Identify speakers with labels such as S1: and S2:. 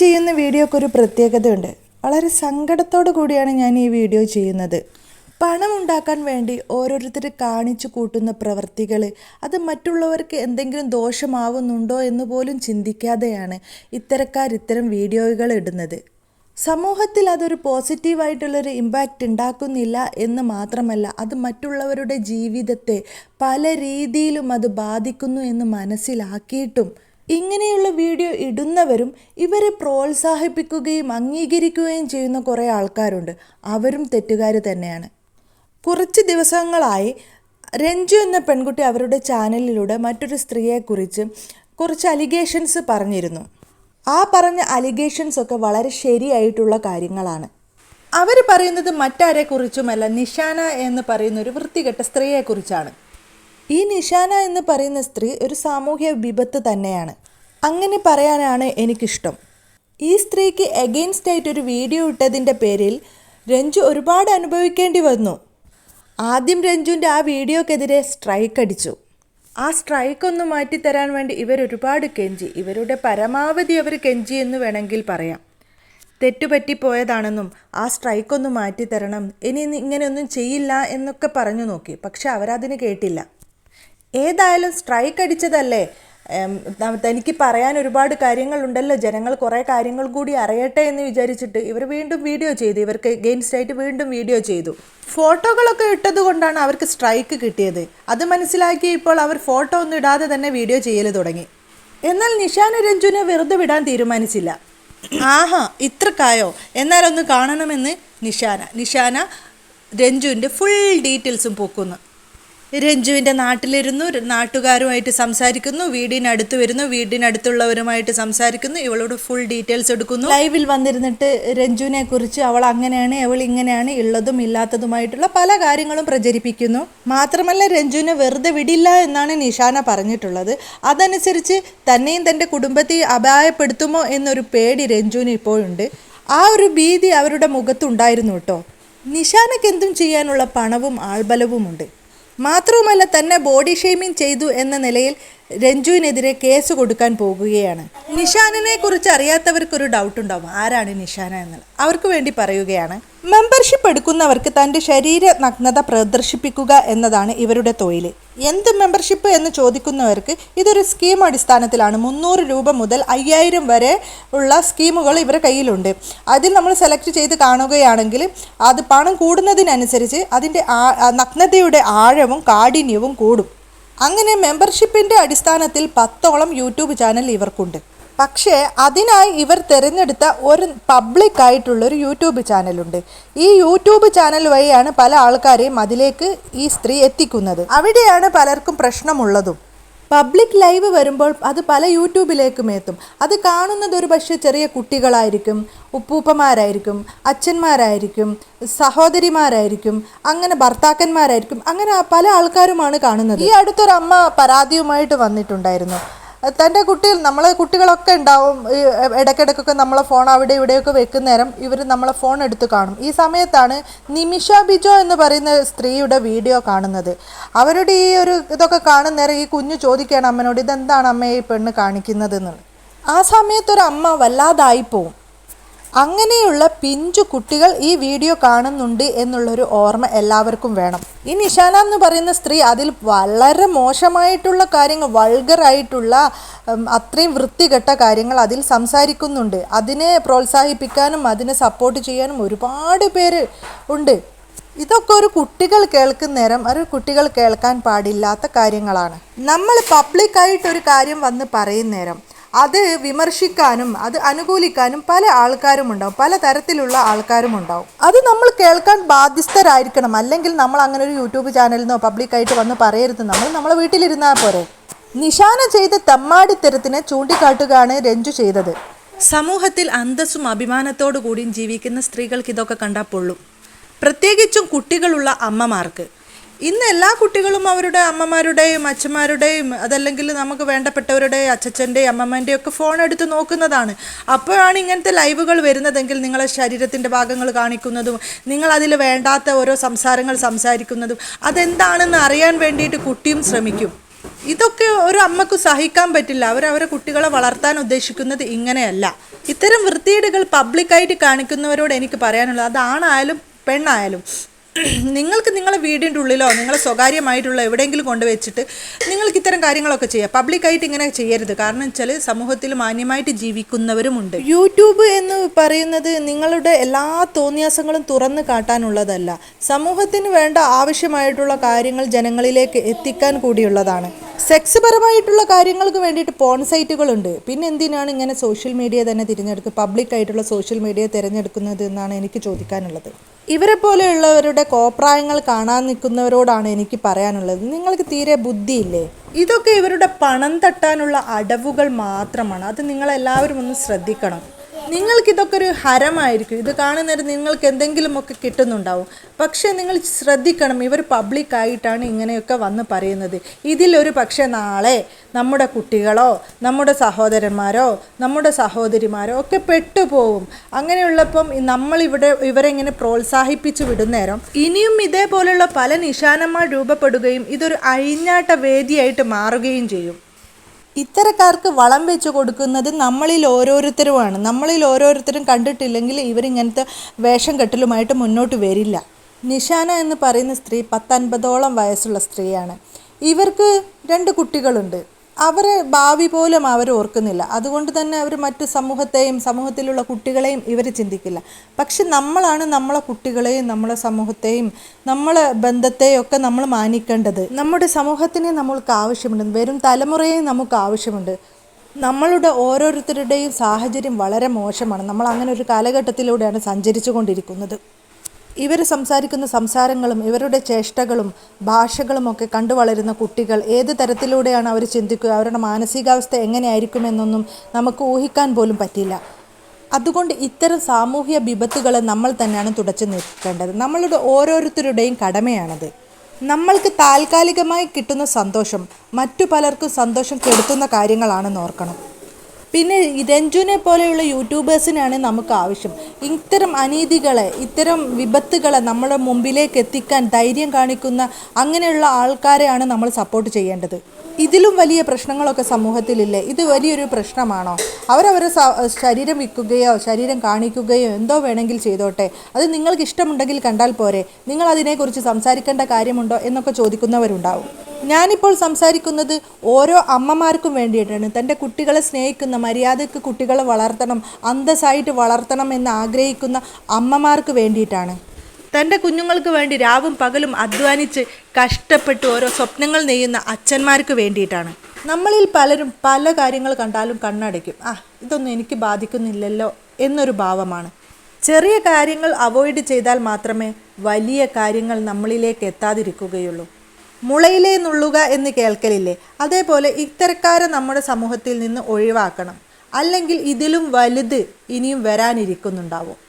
S1: ചെയ്യുന്ന വീഡിയോക്ക് ഒരു പ്രത്യേകതയുണ്ട്. വളരെ സങ്കടത്തോടു കൂടിയാണ് ഞാൻ ഈ വീഡിയോ ചെയ്യുന്നത്. പണം ഉണ്ടാക്കാൻ വേണ്ടി ഓരോരുത്തർ കാണിച്ചു കൂട്ടുന്ന പ്രവർത്തികൾ അത് മറ്റുള്ളവർക്ക് എന്തെങ്കിലും ദോഷമാവുന്നുണ്ടോ എന്ന് പോലും ചിന്തിക്കാതെയാണ് ഇത്തരക്കാർ ഇത്തരം വീഡിയോകൾ ഇടുന്നത്. സമൂഹത്തിൽ അതൊരു പോസിറ്റീവായിട്ടുള്ളൊരു ഇമ്പാക്റ്റ് ഉണ്ടാക്കുന്നില്ല എന്ന് മാത്രമല്ല അത് മറ്റുള്ളവരുടെ ജീവിതത്തെ പല രീതിയിലും അത് ബാധിക്കുന്നു എന്ന് മനസ്സിലാക്കിയിട്ടും ഇങ്ങനെയുള്ള വീഡിയോ ഇടുന്നവരും ഇവരെ പ്രോത്സാഹിപ്പിക്കുകയും അംഗീകരിക്കുകയും ചെയ്യുന്ന കുറേ ആൾക്കാരുണ്ട്. അവരും തെറ്റുകാർ തന്നെയാണ്. കുറച്ച് ദിവസങ്ങളായി രഞ്ജു എന്ന പെൺകുട്ടി അവരുടെ ചാനലിലൂടെ മറ്റൊരു സ്ത്രീയെക്കുറിച്ച് കുറച്ച് അലിഗേഷൻസ് പറഞ്ഞിരുന്നു. ആ പറഞ്ഞ അലിഗേഷൻസ് ഒക്കെ വളരെ ശരിയായിട്ടുള്ള കാര്യങ്ങളാണ്. അവർ പറയുന്നത് മറ്റാരെക്കുറിച്ചുമല്ല നിഷാന എന്ന് പറയുന്ന ഒരു വൃത്തികെട്ട സ്ത്രീയെക്കുറിച്ചാണ്. ഈ നിഷാന എന്ന് പറയുന്ന സ്ത്രീ ഒരു സാമൂഹ്യ വിപത്ത് തന്നെയാണ്. അങ്ങനെ പറയാനാണ് എനിക്കിഷ്ടം. ഈ സ്ത്രീക്ക് എഗെയിൻസ്റ്റ് ആയിട്ട് ഒരു വീഡിയോ ഇട്ടതിന്റെ പേരിൽ രഞ്ജു ഒരുപാട് അനുഭവിക്കേണ്ടി വന്നു. ആദ്യം രഞ്ജുവിന്റെ ആ വീഡിയോക്കെതിരെ സ്ട്രൈക്ക് അടിച്ചു. ആ സ്ട്രൈക്ക് ഒന്ന് മാറ്റിത്തരാൻ വേണ്ടി ഇവർ ഒരുപാട് കെഞ്ചി. ഇവരുടെ പരമാവധി അവർ കെഞ്ചി എന്ന് വേണമെങ്കിൽ പറയാം. തെറ്റുപറ്റിപ്പോയതാണെന്നും ആ സ്ട്രൈക്കൊന്ന് മാറ്റിത്തരണം ഇനി ഇങ്ങനെയൊന്നും ചെയ്യില്ല എന്നൊക്കെ പറഞ്ഞു നോക്കി. പക്ഷെ അവരതിന് കേട്ടില്ല. ഏതായാലും സ്ട്രൈക്ക് അടിച്ചതല്ലേ? തനിക്ക് പറയാൻ ഒരുപാട് കാര്യങ്ങളുണ്ടല്ലോ. ജനങ്ങൾ കുറേ കാര്യങ്ങൾ കൂടി അറിയട്ടെ എന്ന് വിചാരിച്ചിട്ട് ഇവർ വീണ്ടും വീഡിയോ ചെയ്തു. ഇവർക്ക് എഗെയിൻസ്റ്റ് വീണ്ടും വീഡിയോ ചെയ്തു. ഫോട്ടോകളൊക്കെ ഇട്ടത് കൊണ്ടാണ് അവർക്ക് സ്ട്രൈക്ക് കിട്ടിയത്. അത് മനസ്സിലാക്കി ഇപ്പോൾ അവർ ഫോട്ടോ ഒന്നും ഇടാതെ തന്നെ വീഡിയോ ചെയ്യൽ തുടങ്ങി. എന്നാൽ നിഷാന രഞ്ജുനെ വെറുതെ വിടാൻ തീരുമാനിച്ചില്ല. ആഹാ ഇത്രക്കായോ? എന്നാലൊന്ന് കാണണമെന്ന് നിഷാന. നിഷാന രഞ്ജുവിന്റെ ഫുൾ ഡീറ്റെയിൽസും പൊക്കുന്നു. രഞ്ജുവിന്റെ നാട്ടിലിരുന്നു നാട്ടുകാരുമായിട്ട് സംസാരിക്കുന്നു വീടിനടുത്ത് വരുന്നു വീടിനടുത്തുള്ളവരുമായിട്ട് സംസാരിക്കുന്നു ഇവളോട് ഫുൾ ഡീറ്റെയിൽസ് എടുക്കുന്നു. ലൈവിൽ വന്നിരുന്നിട്ട് രഞ്ജുവിനെ കുറിച്ച് അവൾ അങ്ങനെയാണ് അവൾ ഇങ്ങനെയാണ് ഉള്ളതും ഇല്ലാത്തതുമായിട്ടുള്ള പല കാര്യങ്ങളും പ്രചരിപ്പിക്കുന്നു. മാത്രമല്ല രഞ്ജുവിനെ വെറുതെ വിടില്ല എന്നാണ് നിഷാന പറഞ്ഞിട്ടുള്ളത്. അതനുസരിച്ച് തന്നെയും തന്റെ കുടുംബത്തെ അപായപ്പെടുത്തുമോ എന്നൊരു പേടി രഞ്ജുവിന് ഇപ്പോഴുണ്ട്. ആ ഒരു ഭീതി അവരുടെ മുഖത്തുണ്ടായിരുന്നു കേട്ടോ. നിഷാനയ്ക്ക് എന്തും ചെയ്യാനുള്ള പണവും ആൾബലവുമുണ്ട്. മാത്രവുമല്ല തന്നെ ബോഡി ഷെയ്മിങ് ചെയ്തു എന്ന നിലയിൽ രഞ്ജുവിനെതിരെ കേസ് കൊടുക്കാൻ പോകുകയാണ്. നിഷാനിനെ കുറിച്ച് അറിയാത്തവർക്കൊരു ഡൗട്ട് ഉണ്ടാവും. ആരാണ് നിഷാന എന്നുള്ളത്. അവർക്ക് വേണ്ടി പറയുകയാണ്. മെമ്പർഷിപ്പ് എടുക്കുന്നവർക്ക് തന്റെ ശരീര നഗ്നത പ്രദർശിപ്പിക്കുക എന്നതാണ് ഇവരുടെ തൊഴിൽ എന്ത് മെമ്പർഷിപ്പ് എന്ന് ചോദിക്കുന്നവർക്ക് ഇതൊരു സ്കീം അടിസ്ഥാനത്തിലാണ്. മുന്നൂറ് രൂപ മുതൽ അയ്യായിരം വരെ ഉള്ള സ്കീമുകൾ ഇവരുടെ കയ്യിലുണ്ട്. അതിൽ നമ്മൾ സെലക്ട് ചെയ്ത് കാണുകയാണെങ്കിൽ അത് പണം കൂടുന്നതിനനുസരിച്ച് അതിന്റെ നഗ്നതയുടെ ആഴവും കാഠിന്യവും കൂടും. അങ്ങനെ മെമ്പർഷിപ്പിന്റെ അടിസ്ഥാനത്തിൽ പത്തോളം യൂട്യൂബ് ചാനൽ ഇവർക്കുണ്ട്. പക്ഷേ അതിനായി ഇവർ തിരഞ്ഞെടുത്ത ഒരു പബ്ലിക് ആയിട്ടുള്ള ഒരു യൂട്യൂബ് ചാനലുണ്ട്. ഈ യൂട്യൂബ് ചാനൽ വഴിയാണ് പല ആൾക്കാരെയും അതിലേക്ക് ഈ സ്ത്രീ എത്തിക്കുന്നത്. അവിടെയാണ് പലർക്കും പ്രശ്നമുള്ളതും. പബ്ലിക് ലൈവ് വരുമ്പോൾ അത് പല യൂട്യൂബിലേക്കും എത്തും. അത് കാണുന്നത് ഒരു പക്ഷേ ചെറിയ കുട്ടികളായിരിക്കും ഉപ്പൂപ്പമാരായിരിക്കും അച്ഛന്മാരായിരിക്കും സഹോദരിമാരായിരിക്കും അങ്ങനെ ഭർത്താക്കന്മാരായിരിക്കും അങ്ങനെ പല ആൾക്കാരുമാണ് കാണുന്നത്. ഈ അടുത്തൊരമ്മ പരാതിയുമായിട്ട് വന്നിട്ടുണ്ടായിരുന്നു. തന്റെ കുട്ടികൾ നമ്മളെ കുട്ടികളൊക്കെ ഉണ്ടാവും. ഇടയ്ക്കിടയ്ക്കൊക്കെ നമ്മളെ ഫോൺ അവിടെ ഇവിടെയൊക്കെ വെക്കുന്ന നേരം ഇവർ നമ്മളെ ഫോൺ എടുത്ത് കാണും. ഈ സമയത്താണ് നിമിഷ ബിജോ എന്ന് പറയുന്ന സ്ത്രീയുടെ വീഡിയോ കാണുന്നത്. അവരുടെ ഈ ഒരു ഇതൊക്കെ കാണുന്ന നേരം ഈ കുഞ്ഞു ചോദിക്കുകയാണ് അമ്മനോട് ഇതെന്താണ് അമ്മയെ ഈ പെണ്ണ് കാണിക്കുന്നത് എന്നുള്ളത് ആ സമയത്തൊരു അമ്മ വല്ലാതായി പോവും. അങ്ങനെയുള്ള പിഞ്ചു കുട്ടികൾ ഈ വീഡിയോ കാണുന്നുണ്ട് എന്നുള്ളൊരു ഓർമ്മ എല്ലാവർക്കും വേണം. ഈ നിഷാന എന്ന് പറയുന്ന സ്ത്രീ അതിൽ വളരെ മോശമായിട്ടുള്ള കാര്യങ്ങൾ വൾഗറായിട്ടുള്ള അത്രയും വൃത്തികെട്ട കാര്യങ്ങൾ അതിൽ സംസാരിക്കുന്നുണ്ട്. അതിനെ പ്രോത്സാഹിപ്പിക്കാനും അതിനെ സപ്പോർട്ട് ചെയ്യാനും ഒരുപാട് പേര് ഉണ്ട്. ഇതൊക്കെ ഒരു കുട്ടികൾ കേൾക്കുന്ന നേരം ഒരു കുട്ടികൾ കേൾക്കാൻ പാടില്ലാത്ത കാര്യങ്ങളാണ്. നമ്മൾ പബ്ലിക്കായിട്ട് ഒരു കാര്യം വന്ന് പറയുന്ന നേരം അത് വിമർശിക്കാനും അത് അനുകൂലിക്കാനും പല ആൾക്കാരും ഉണ്ടാവും പല തരത്തിലുള്ള ആൾക്കാരും ഉണ്ടാവും. അത് നമ്മൾ കേൾക്കാൻ ബാധ്യസ്ഥരായിരിക്കണം. അല്ലെങ്കിൽ നമ്മൾ അങ്ങനെ ഒരു യൂട്യൂബ് ചാനലിനോ പബ്ലിക്കായിട്ട് വന്ന് പറയരുത്. നമ്മൾ നമ്മളെ വീട്ടിലിരുന്നാൽ പോരെ. നിശാന ചെയ്ത തമ്മാടിത്തരത്തിനെ ചൂണ്ടിക്കാട്ടുകയാണ് രഞ്ജു ചെയ്തത്. സമൂഹത്തിൽ അന്തസ്സും അഭിമാനത്തോടു കൂടിയും ജീവിക്കുന്ന സ്ത്രീകൾക്ക് ഇതൊക്കെ കണ്ടാൽ പൊള്ളും. പ്രത്യേകിച്ചും കുട്ടികളുള്ള അമ്മമാർക്ക്. ഇന്ന് എല്ലാ കുട്ടികളും അവരുടെ അമ്മമാരുടെയും അച്ഛന്മാരുടെയും അതല്ലെങ്കിൽ നമുക്ക് വേണ്ടപ്പെട്ടവരുടെ അച്ഛച്ചന്റെയും അമ്മമ്മന്റെയും ഒക്കെ ഫോൺ എടുത്ത് നോക്കുന്നതാണ്. അപ്പോഴാണ് ഇങ്ങനത്തെ ലൈവുകൾ വരുന്നതെങ്കിൽ നിങ്ങളെ ശരീരത്തിന്റെ ഭാഗങ്ങൾ കാണിക്കുന്നതും നിങ്ങൾ അതിൽ വേണ്ടാത്ത ഓരോ സംസാരങ്ങൾ സംസാരിക്കുന്നതും അതെന്താണെന്ന് അറിയാൻ വേണ്ടിയിട്ട് കുട്ടിയും ശ്രമിക്കും. ഇതൊക്കെ ഒരു അമ്മയ്ക്ക് സഹിക്കാൻ പറ്റില്ല. അവരവരെ അവരെ കുട്ടികളെ വളർത്താൻ ഉദ്ദേശിക്കുന്നത് ഇങ്ങനെയല്ല. ഇത്തരം വൃത്തികേടുകൾ പബ്ലിക്കായിട്ട് കാണിക്കുന്നവരോട് എനിക്ക് പറയാനുള്ളത് അതാണായാലും പെണ്ണായാലും നിങ്ങൾക്ക് നിങ്ങളുടെ വീടിന്റെ ഉള്ളിലോ നിങ്ങളെ സ്വകാര്യമായിട്ടുള്ള എവിടെയെങ്കിലും കൊണ്ടുവച്ചിട്ട് നിങ്ങൾക്ക് ഇത്തരം കാര്യങ്ങളൊക്കെ ചെയ്യാം. പബ്ലിക്കായിട്ട് ഇങ്ങനെ ചെയ്യരുത്. കാരണം വെച്ചാൽ സമൂഹത്തിൽ മാന്യമായിട്ട് ജീവിക്കുന്നവരുമുണ്ട്. യൂട്യൂബ് എന്ന് പറയുന്നത് നിങ്ങളുടെ എല്ലാ തോന്നിയാസങ്ങളും തുറന്ന് കാട്ടാനുള്ളതല്ല. സമൂഹത്തിന് വേണ്ട ആവശ്യമായിട്ടുള്ള കാര്യങ്ങൾ ജനങ്ങളിലേക്ക് എത്തിക്കാൻ കൂടിയുള്ളതാണ്. സെക്സ് പരമായിട്ടുള്ള കാര്യങ്ങൾക്ക് വേണ്ടിയിട്ട് പോൺ സൈറ്റുകളുണ്ട് പിന്നെ എന്തിനാണ് ഇങ്ങനെ സോഷ്യൽ മീഡിയ തന്നെ തിരഞ്ഞെടുക്കുക പബ്ലിക് ആയിട്ടുള്ള സോഷ്യൽ മീഡിയ തിരഞ്ഞെടുക്കുന്നത് എന്നാണ് എനിക്ക് ചോദിക്കാനുള്ളത്. ഇവരെ പോലെയുള്ളവരുടെ കോപ്രായങ്ങൾ കാണാൻ നിൽക്കുന്നവരോടാണ് എനിക്ക് പറയാനുള്ളത്. നിങ്ങൾക്ക് തീരെ ബുദ്ധിയില്ലേ? ഇതൊക്കെ ഇവരുടെ പണം തട്ടാനുള്ള അടവുകൾ മാത്രമാണ്. അത് നിങ്ങളെല്ലാവരും ഒന്ന് ശ്രദ്ധിക്കണം. നിങ്ങൾക്കിതൊക്കെ ഒരു ഹരമായിരിക്കും. ഇത് കാണുന്നേരം നിങ്ങൾക്ക് എന്തെങ്കിലുമൊക്കെ കിട്ടുന്നുണ്ടാവും. പക്ഷേ നിങ്ങൾ ശ്രദ്ധിക്കണം ഇവർ പബ്ലിക്കായിട്ടാണ് ഇങ്ങനെയൊക്കെ വന്ന് പറയുന്നത്. ഇതിലൊരു പക്ഷേ നാളെ നമ്മുടെ കുട്ടികളോ നമ്മുടെ സഹോദരന്മാരോ നമ്മുടെ സഹോദരിമാരോ ഒക്കെ പെട്ടുപോകും അങ്ങനെയുള്ളപ്പം നമ്മളിവിടെ ഇവരെ ഇങ്ങനെ പ്രോത്സാഹിപ്പിച്ച് വിടുന്നേരം ഇനിയും ഇതേപോലുള്ള പല നിശാനന്മാർ രൂപപ്പെടുകയും ഇതൊരു അഴിഞ്ഞാട്ട വേദിയായിട്ട് മാറുകയും ചെയ്യും. ഇത്തരക്കാർക്ക് വളം വെച്ച് കൊടുക്കുന്നത് നമ്മളിൽ ഓരോരുത്തരുമാണ്. നമ്മളിൽ ഓരോരുത്തരും കണ്ടിട്ടില്ലെങ്കിൽ ഇവരിങ്ങനത്തെ വേഷം കെട്ടലുമായിട്ട് മുന്നോട്ട് വരില്ല. നിഷാന എന്ന് പറയുന്ന സ്ത്രീ പത്തൻപതോളം വയസ്സുള്ള സ്ത്രീയാണ്. ഇവർക്ക് രണ്ട് കുട്ടികളുണ്ട്. അവരെ ഭാവി പോലും അവർ ഓർക്കുന്നില്ല. അതുകൊണ്ട് തന്നെ അവർ മറ്റു സമൂഹത്തെയും സമൂഹത്തിലുള്ള കുട്ടികളെയും ഇവർ ചിന്തിക്കില്ല. പക്ഷെ നമ്മളാണ് നമ്മളെ കുട്ടികളെയും നമ്മളെ സമൂഹത്തെയും നമ്മളെ ബന്ധത്തെയും ഒക്കെ നമ്മൾ മാനിക്കേണ്ടത്. നമ്മുടെ സമൂഹത്തിനെ നമ്മൾക്ക് ആവശ്യമുണ്ട്. വരും തലമുറയെയും നമുക്ക് ആവശ്യമുണ്ട്. നമ്മളുടെ ഓരോരുത്തരുടെയും സാഹചര്യം വളരെ മോശമാണ്. നമ്മൾ അങ്ങനെ ഒരു കാലഘട്ടത്തിലൂടെയാണ് സഞ്ചരിച്ചു കൊണ്ടിരിക്കുന്നത് ഇവർ സംസാരിക്കുന്ന സംസാരങ്ങളും ഇവരുടെ ചേഷ്ടകളും ഭാഷകളുമൊക്കെ കണ്ടു വളരുന്ന കുട്ടികൾ ഏത് തരത്തിലൂടെയാണ് അവർ ചിന്തിക്കുക? അവരുടെ മാനസികാവസ്ഥ എങ്ങനെയായിരിക്കുമെന്നൊന്നും നമുക്ക് ഊഹിക്കാൻ പോലും പറ്റില്ല. അതുകൊണ്ട് ഇത്തരം സാമൂഹ്യ വിപത്തുകളെ നമ്മൾ തന്നെയാണ് തുടച്ചു നിൽക്കേണ്ടത് നമ്മളുടെ ഓരോരുത്തരുടെയും കടമയാണത്. നമ്മൾക്ക് താൽക്കാലികമായി കിട്ടുന്ന സന്തോഷം മറ്റു പലർക്കും സന്തോഷം കെടുത്തുന്ന കാര്യങ്ങളാണെന്ന് ഓർക്കണം. പിന്നെ രഞ്ജുവിനെ പോലെയുള്ള യൂട്യൂബേഴ്സിനാണ് നമുക്ക് ആവശ്യം. ഇത്തരം അനീതികളെ ഇത്തരം വിപത്തുകളെ നമ്മുടെ മുമ്പിലേക്ക് എത്തിക്കാൻ ധൈര്യം കാണിക്കുന്ന അങ്ങനെയുള്ള ആൾക്കാരെയാണ് നമ്മൾ സപ്പോർട്ട് ചെയ്യേണ്ടത്. ഇതിലും വലിയ പ്രശ്നങ്ങളൊക്കെ സമൂഹത്തിലില്ലേ? ഇത് വലിയൊരു പ്രശ്നമാണോ? അവരവരെ ശരീരം വിൽക്കുകയോ ശരീരം കാണിക്കുകയോ എന്തോ വേണമെങ്കിൽ ചെയ്തോട്ടെ. അത് നിങ്ങൾക്ക് ഇഷ്ടമുണ്ടെങ്കിൽ കണ്ടാൽ പോരെ. നിങ്ങൾ അതിനെക്കുറിച്ച് സംസാരിക്കേണ്ട കാര്യമുണ്ടോ എന്നൊക്കെ ചോദിക്കുന്നവരുണ്ടാവും. ഞാനിപ്പോൾ സംസാരിക്കുന്നത് ഓരോ അമ്മമാർക്കും വേണ്ടിയിട്ടാണ്. തന്റെ കുട്ടികളെ സ്നേഹിക്കുന്ന മര്യാദയ്ക്ക് കുട്ടികളെ വളർത്തണം അന്തസ്സായിട്ട് വളർത്തണം എന്ന് ആഗ്രഹിക്കുന്ന അമ്മമാർക്ക് വേണ്ടിയിട്ടാണ്. തന്റെ കുഞ്ഞുങ്ങൾക്ക് വേണ്ടി രാവും പകലും അധ്വാനിച്ച് കഷ്ടപ്പെട്ട് ഓരോ സ്വപ്നങ്ങൾ നെയ്യുന്ന അച്ഛന്മാർക്ക് വേണ്ടിയിട്ടാണ്. നമ്മളിൽ പലരും പല കാര്യങ്ങൾ കണ്ടാലും കണ്ണടയ്ക്കും. ആ ഇതൊന്നും എനിക്ക് ബാധിക്കുന്നില്ലല്ലോ എന്നൊരു ഭാവമാണ്. ചെറിയ കാര്യങ്ങൾ അവോയ്ഡ് ചെയ്താൽ മാത്രമേ വലിയ കാര്യങ്ങൾ നമ്മളിലേക്ക് എത്താതിരിക്കുകയുള്ളൂ. മുളയിലേ നുള്ളുക എന്ന് കേൾക്കലില്ലേ? അതേപോലെ ഇത്തരക്കാരെ നമ്മുടെ സമൂഹത്തിൽ നിന്ന് ഒഴിവാക്കണം. അല്ലെങ്കിൽ ഇതിലും വലുത് ഇനിയും വരാനിരിക്കുന്നുണ്ടാവും.